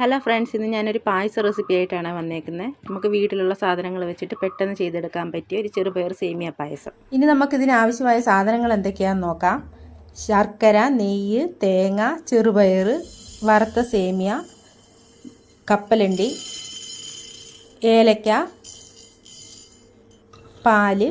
Hello friends ഇന്ന് ഞാനൊരു പായസ റെസിപ്പി ആയിട്ടാണ് വന്നേക്കുന്നത് നമുക്ക് വീട്ടിലുള്ള സാധനങ്ങൾ വെച്ചിട്ട് പെട്ടെന്ന് ചെയ്തെടുക്കാൻ പറ്റിയ ഒരു ചെറുപയർ സേമിയ പായസം. ഇനി നമുക്കിതിന് ആവശ്യമായ സാധനങ്ങൾ എന്തൊക്കെയാണെന്ന് നോക്കാം. ശർക്കര നെയ്യ് തേങ്ങ ചെറുപയർ വറുത്ത സേമിയ കപ്പലണ്ടി ഏലക്ക പാൽ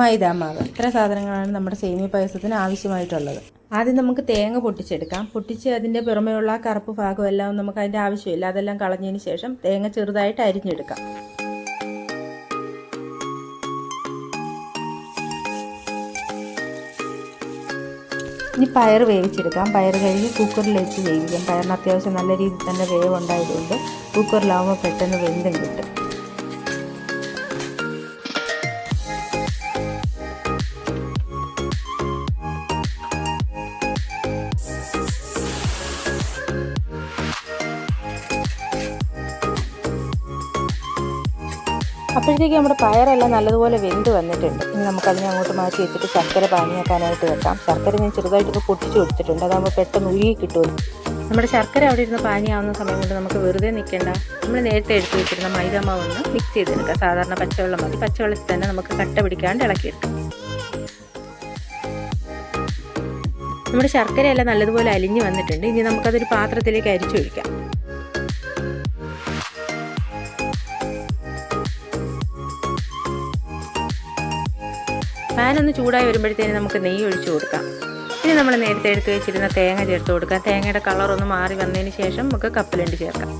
മൈദാമാവ്. ഇത്ര സാധനങ്ങളാണ് നമ്മുടെ സേമിയ പായസത്തിന് ആവശ്യമായിട്ടുള്ളത്. ആദ്യം നമുക്ക് തേങ്ങ പൊട്ടിച്ചെടുക്കാം. പൊട്ടിച്ച് അതിന്റെ പുറമെയുള്ള കറുപ്പ് ഭാഗമെല്ലാം നമുക്ക് അതിന്റെ ആവശ്യമില്ല. അതെല്ലാം കളഞ്ഞതിന് ശേഷം തേങ്ങ ചെറുതായിട്ട് അരിഞ്ഞെടുക്കാം. ഇനി പയർ വേവിച്ചെടുക്കാം. പയർ കഴുകി കുക്കറിൽ വെച്ച് വേവിക്കാം. പയറിന് അത്യാവശ്യം നല്ല രീതിയിൽ തന്നെ വേവ് ഉണ്ടായതുകൊണ്ട് കുക്കറിലാവുമ്പോൾ പെട്ടെന്ന് വെന്തും കിട്ടും. അപ്പോഴത്തേക്ക് നമ്മുടെ പയറെല്ലാം നല്ലതുപോലെ വെന്ത് വന്നിട്ടുണ്ട്. ഇനി നമുക്കതിനെ അങ്ങോട്ട് മാറ്റി വെച്ചിട്ട് ശർക്കര പാനിയാക്കാനായിട്ട് വെക്കാം. ശർക്കര ഞാൻ ചെറുതായിട്ടൊക്കെ പൊട്ടിച്ചു കൊടുത്തിട്ടുണ്ട്. അതാകുമ്പോൾ പെട്ടെന്ന് ഉരുകി കിട്ടുമല്ലോ. നമ്മുടെ ശർക്കര അവിടെ ഇരുന്ന് പാനിയാവുന്ന സമയം കൊണ്ട് നമുക്ക് വെറുതെ നിൽക്കേണ്ട നമ്മൾ നേരത്തെ എടുത്ത് വെച്ചിരുന്ന മൈദാമാവ് ഒന്ന് മിക്സ് ചെയ്തെടുക്കാം സാധാരണ പച്ചവെള്ളം മതി. പച്ചവെള്ളത്തിൽ തന്നെ നമുക്ക് കട്ട പിടിക്കാണ്ട് ഇളക്കിയെടുക്കാം. നമ്മുടെ ശർക്കരയെല്ലാം നല്ലതുപോലെ അലിഞ്ഞ് വന്നിട്ടുണ്ട്. ഇനി നമുക്കതൊരു പാത്രത്തിലേക്ക് പാൻ ഒന്ന് ചൂടായി വരുമ്പോഴത്തേന് നമുക്ക് നെയ്യ് ഒഴിച്ചു കൊടുക്കാം. ഇനി നമ്മൾ നേരത്തെ എടുത്ത് വെച്ചിരുന്ന തേങ്ങ ചേർത്ത് കൊടുക്കാം. തേങ്ങയുടെ കളർ ഒന്ന് മാറി വന്നതിന് ശേഷം നമുക്ക് കപ്പലണ്ടി ചേർക്കാം.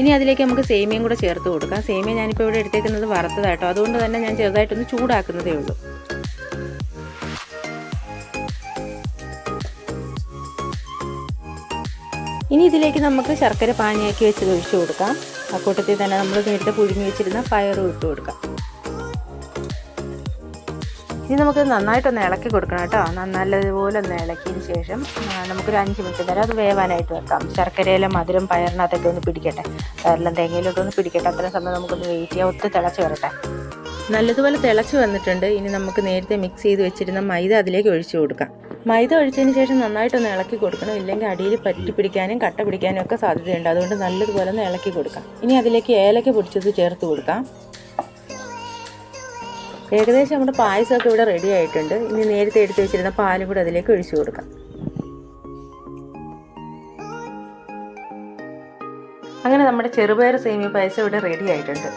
ഇനി അതിലേക്ക് നമുക്ക് സേമിയയും കൂടെ ചേർത്ത് കൊടുക്കാം. സേമിയ ഞാനിപ്പോൾ ഇവിടെ എടുത്തേക്കുന്നത് വറുത്തതായിട്ടോ അതുകൊണ്ട് തന്നെ ഞാൻ ചെറുതായിട്ടൊന്ന് ചൂടാക്കുന്നതേ ഉള്ളൂ. ഇനി ഇതിലേക്ക് നമുക്ക് ശർക്കര പാനിയാക്കി വെച്ചത് ഒഴിച്ചു കൊടുക്കാം. ആ കൂട്ടത്തിൽ തന്നെ നമ്മൾ നേരത്തെ പുഴുങ്ങി വെച്ചിരുന്ന പയറും ഇട്ട് കൊടുക്കാം. ഇനി നമുക്ക് നന്നായിട്ടൊന്ന് ഇളക്കി കൊടുക്കണം കേട്ടോ. നല്ലതുപോലെ ഒന്ന് ഇളക്കിയതിന് ശേഷം നമുക്കൊരു അഞ്ച് മിനിറ്റ് നേരം അത് വേവാനായിട്ട് വെക്കാം. ശർക്കരയിലെ മധുരം പയറിനകത്തൊക്കെ ഒന്ന് പിടിക്കട്ടെ. പയറിലും തേങ്ങയിലോട്ട് ഒന്ന് പിടിക്കട്ടെ. അത്രയും സമയം നമുക്കൊന്ന് വെയിറ്റ് ചെയ്യാം. ഒത്തിരി തിളച്ച് വരട്ടെ. നല്ലതുപോലെ തിളച്ച് വന്നിട്ടുണ്ട്. ഇനി നമുക്ക് നേരത്തെ മിക്സ് ചെയ്ത് വെച്ചിരുന്ന മൈദ അതിലേക്ക് ഒഴിച്ചു കൊടുക്കാം. മൈദ ഒഴിച്ചതിന് ശേഷം നന്നായിട്ടൊന്ന് ഇളക്കി കൊടുക്കണം. ഇല്ലെങ്കിൽ അടിയിൽ പറ്റി പിടിക്കാനും കട്ട പിടിക്കാനും ഒക്കെ സാധ്യതയുണ്ട്. അതുകൊണ്ട് നല്ലതുപോലെ ഒന്ന് ഇളക്കി കൊടുക്കാം. ഇനി അതിലേക്ക് ഏലക്ക പൊടിച്ചത് ചേർത്ത് കൊടുക്കാം. ഏകദേശം നമ്മുടെ പായസമൊക്കെ ഇവിടെ റെഡി ആയിട്ടുണ്ട്. ഇനി നേരത്തെ എടുത്ത് വെച്ചിരുന്ന പാലും കൂടെ അതിലേക്ക് ഒഴിച്ചു കൊടുക്കാം. അങ്ങനെ നമ്മുടെ ചെറുപയർ സേമിയ പായസം ഇവിടെ റെഡി ആയിട്ടുണ്ട്.